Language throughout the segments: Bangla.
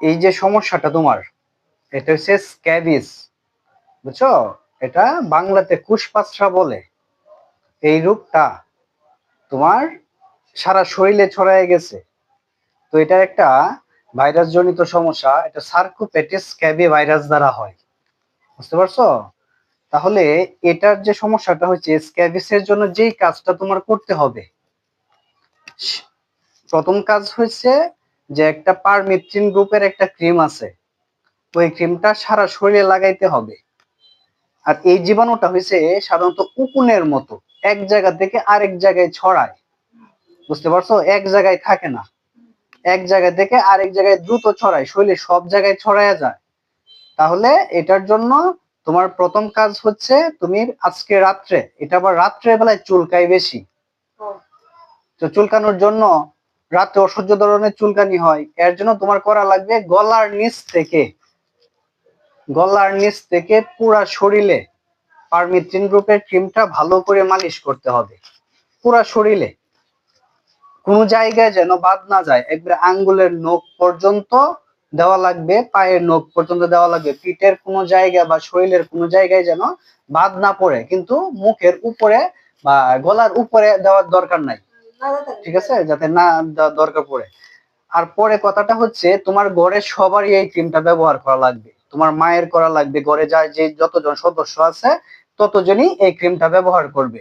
এই যে সমস্যাটা তোমার, এটা হচ্ছে স্ক্যাবিস বুঝছ? এটা বাংলাতে কুশপাচরা বলে। এই রূপটা তোমার সারা শরীরে ছড়ায় গেছে। তো এটা একটা ভাইরাস জনিত সমস্যা, এটা সার্কোপেটিস স্ক্যাবি ভাইরাস দ্বারা হয়। বুঝতে পারছ? তাহলে এটার যে সমস্যাটা হচ্ছে, স্ক্যাবিসের জন্য যেই কাজটা তোমার করতে হবে প্রথম কাজ হচ্ছে যে একটা পারমিথ্রিন গ্রুপের একটা ক্রিম আছে ওই ক্রিমটা সারা শরীরে লাগাইতে হবে। আর এই জীবাণুটা হয়েছে সাধারণত উকুনের মতো এক জায়গা থেকে আরেক জায়গায় ছড়ায়। বুঝতে পারছ? এক জায়গায় থাকে না। এক জায়গা থেকে আরেক জায়গায় দ্রুত ছড়ায় শরীরে সব জায়গায় ছড়ায় যায়। তাহলে এটার জন্য তোমার প্রথম কাজ হচ্ছে তুমি আজকে রাত্রে এটা আবার রাত্রে বেলায় চুলকায় বেশি। তো চুলকানোর জন্য রাতে অসহ্য ধরনের চুলকানি হয়। এর জন্য তোমার করা লাগবে গলার নিচ থেকে। গলার নিচ থেকে পুরা শরীরে পারমিথ্রিন গ্রুপের ক্রিমটা ভালো করে মালিশ করতে হবে। পুরা শরীরে। কোনো জায়গায় যেন বাদ না যায়। একবারে আঙ্গুলের নখ পর্যন্ত দেওয়া লাগবে, পায়ের নখ পর্যন্ত দেওয়া লাগবে। পিঠের কোনো জায়গা বা শরীরের কোনো জায়গায় যেন বাদ না পড়ে। কিন্তু মুখের উপরে বা গলার উপরে দেওয়ার দরকার নাই। ঠিক আছে? যাতে না দরকার পড়ে। আর পরে কথাটা হচ্ছে, তোমার ঘরে সবারই এই ক্রিমটা ব্যবহার করা লাগবে। তোমার মায়ের করা লাগবে। ঘরে যায় যে যতজন সদস্য আছে, ততজনই এই ক্রিমটা ব্যবহার করবে।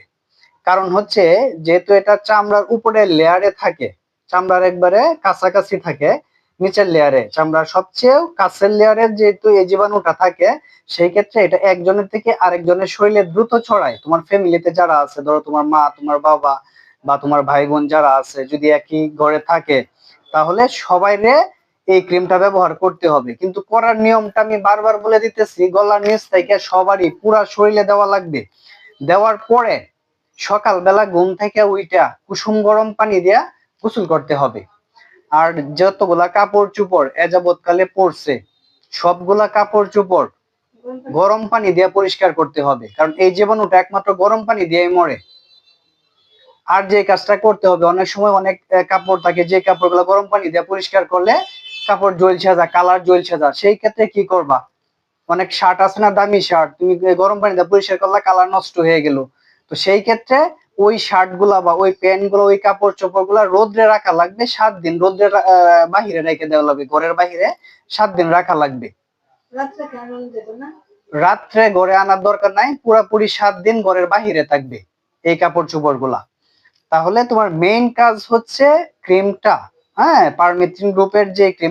কারণ হচ্ছে, যেহেতু এটা চামড়ার উপরে লেয়ারে থাকে, চামড়ার একবারে কাছাকাছি থাকে, নিচের লেয়ারে চামড়ার সবচেয়ে কাছের লেয়ারে যেহেতু এই জীবাণুটা থাকে, সেই ক্ষেত্রে এটা একজনের থেকে আরেকজনের শরীরে দ্রুত ছড়ায়। তোমার ফ্যামিলিতে যারা আছে, ধরো তোমার মা, তোমার বাবা বা তোমার ভাই বোন যারা আছে, যদি একই ঘরে থাকে, তাহলে সবাইরে এই ক্রিমটা ব্যবহার করতে হবে। কিন্তু করার নিয়মটা আমি বারবার বলে দিতেছি, গলার নিচ থেকে সবারই পুরা শরীরে দেওয়া লাগবে। দেওয়ার পরে সকালবেলা ঘুম থেকে উইটা কুসুম গরম পানি দিয়া গোসল করতে হবে। আর যতগুলা কাপড় চুপড় এযাবৎকালে পড়ছে সবগুলা কাপড় চুপড় গরম পানি দিয়ে পরিষ্কার করতে হবে। কারণ এই জীবাণুটা একমাত্র গরম পানি দিয়েই মরে। আর যে কাজটা করতে হবে অনেক সময় অনেক কাপড় থাকে যে কাপড়গুলো গরম পানি দিয়ে পরিষ্কার করলে কাপড় জ্বলছে যা কালার জ্বলছে যা সেই ক্ষেত্রে কি করবা? অনেক শার্ট আছে না দামি শার্ট তুমি গরম পানি দিয়ে পরিষ্কার করলে কালার নষ্ট হয়ে গেল। তো সেই ক্ষেত্রে ওই শার্টগুলা বা ওই প্যান্টগুলো ওই কাপড় চোপড়গুলা রোদ্রে রাখা লাগবে সাত দিন রোদ্রে বাহিরে রেখে দেওয়া লাগবে ঘরের বাহিরে সাত দিন রাখা লাগবে। রাত্রে ঘরে আনার দরকার নাই পুরাপুরি সাত দিন ঘরের বাহিরে থাকবে এই কাপড় চোপড়গুলা। তাহলে তোমার মেইন কাজ হচ্ছে ক্রিমটা হ্যাঁ? পারমিথ্রিন গ্রুপের যে ক্রিম